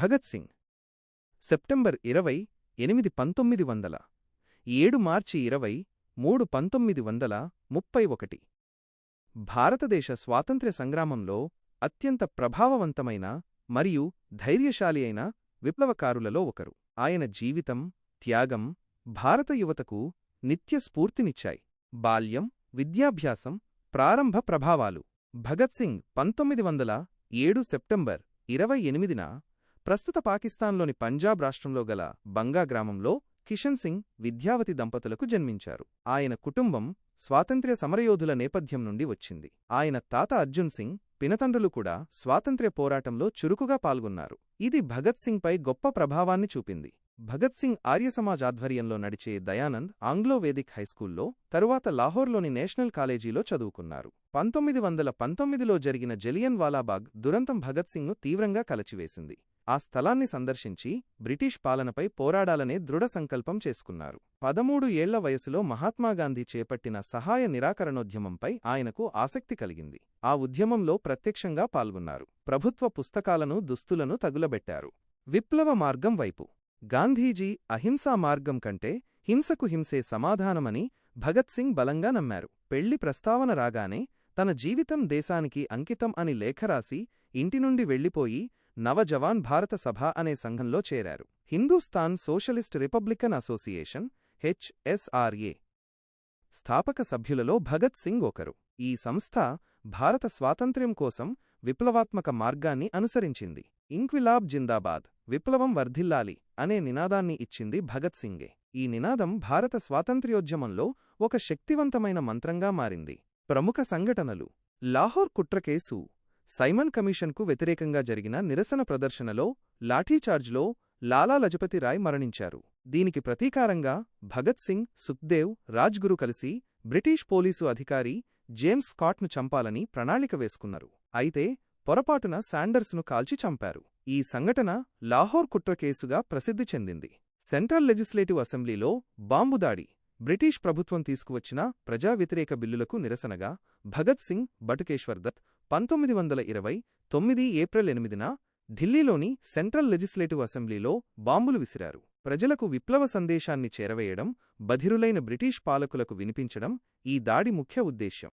Bhagat Singh. September ఇరవై ఎనిమిది పంతొమ్మిది వందల ఏడు మార్చి ఇరవై మూడు పంతొమ్మిది వందల ముప్పై ఒకటి. భారతదేశ స్వాతంత్ర్య సంగ్రామంలో అత్యంత ప్రభావవంతమైన మరియు ధైర్యశాలి అయిన విప్లవకారులలో ఒకరు. ఆయన జీవితం త్యాగం భారత యువతకు నిత్య స్ఫూర్తినిచ్చాయి. బాల్యం విద్యాభ్యాసం ప్రారంభ ప్రభావాలు. భగత్ సింగ్ పంతొమ్మిది వందల ఏడు సెప్టెంబర్ ఇరవై ఎనిమిదిన ప్రస్తుత పాకిస్తాన్లోని పంజాబ్ రాష్ట్రంలో గల బంగా గ్రామంలో కిషన్ సింగ్ విద్యావతి దంపతులకు జన్మించారు. ఆయన కుటుంబం స్వాతంత్ర్య సమరయోధుల నేపథ్యం నుండి వచ్చింది. ఆయన తాత అర్జున్ సింగ్ పినతండ్రులు కూడా స్వాతంత్ర్య పోరాటంలో చురుకుగా పాల్గొన్నారు. ఇది భగత్ సింగ్పై గొప్ప ప్రభావాన్ని చూపింది. భగత్ సింగ్ ఆర్యసమాజ్ ఆధ్వర్యంలో నడిచే దయానంద్ ఆంగ్లో వేదిక్ హైస్కూల్లో తరువాత లాహోర్లోని నేషనల్ కాలేజీలో చదువుకున్నారు. పంతొమ్మిది వందల పంతొమ్మిదిలో జరిగిన జలియన్ వాలాబాగ్ దురంతం భగత్ సింగ్ను తీవ్రంగా కలచివేసింది. ఆ స్థలాన్ని సందర్శించి బ్రిటిష్ పాలనపై పోరాడాలనే దృఢ సంకల్పం చేసుకున్నారు. పదమూడు ఏళ్ళ వయసులో మహాత్మాగాంధీ చేపట్టిన సహాయ నిరాకరణోద్యమంపై ఆయనకు ఆసక్తి కలిగింది. ఆ ఉద్యమంలో ప్రత్యక్షంగా పాల్గొన్నారు. ప్రభుత్వ పుస్తకాలను దుస్తులను తగులబెట్టారు. విప్లవ మార్గం వైపు. గాంధీజీ అహింసా మార్గం కంటే హింసకు హింసే సమాధానమని భగత్ సింగ్ బలంగా నమ్మారు. పెళ్ళి ప్రస్తావన రాగానే తన జీవితం దేశానికి అంకితం అని లేఖరాసి ఇంటి నుండి వెళ్ళిపోయి నవజవాన్ భారత సభ అనే సంఘంలో చేరారు. Hindustan Socialist Republican Association HSRA స్థాపక సభ్యులలో భగత్ సింగ్ ఒకరు. ఈ సంస్థ భారత స్వాతంత్ర్యం కోసం విప్లవాత్మక మార్గాన్ని అనుసరించింది. ఇంక్విలాబ్ జిందాబాద్ విప్లవం వర్ధిల్లాలి అనే నినాదాన్ని ఇచ్చింది భగత్ సింగే. ఈ నినాదం భారత స్వాతంత్ర్యోద్యమంలో ఒక శక్తివంతమైన మంత్రంగా మారింది. ప్రముఖ సంఘటనలు. లాహోర్ కుట్రకేసు సైమన్ కమిషన్కు వ్యతిరేకంగా జరిగిన నిరసన ప్రదర్శనలో లాఠీచార్జ్లో లాలా లజపతి రాయ్ మరణించారు. దీనికి ప్రతీకారంగా భగత్ సింగ్ సుఖ్దేవ్ రాజ్గురు కలిసి బ్రిటిష్ పోలీసు అధికారి జేమ్స్ స్కాట్ను చంపాలని ప్రణాళిక వేసుకున్నారు. అయితే పొరపాటున శాండర్స్ను కాల్చి చంపారు. ఈ సంఘటన లాహోర్ కుట్ర కేసుగా ప్రసిద్ధి చెందింది. సెంట్రల్ లెజిస్లేటివ్ అసెంబ్లీలో బాంబుదాడి బ్రిటిష్ ప్రభుత్వం తీసుకువచ్చిన ప్రజా వ్యతిరేక బిల్లులకు నిరసనగా భగత్ సింగ్ బటుకేశ్వర్ దత్ పంతొమ్మిది వందల ఇరవై తొమ్మిది ఏప్రిల్ ఎనిమిదిన ఢిల్లీలోని సెంట్రల్ లెజిస్లేటివ్ అసెంబ్లీలో బాంబులు విసిరారు. ప్రజలకు విప్లవ సందేశాన్ని చేరవేయడం బధిరులైన బ్రిటిష్ పాలకులకు వినిపించడం ఈ దాడి ముఖ్య ఉద్దేశ్యం.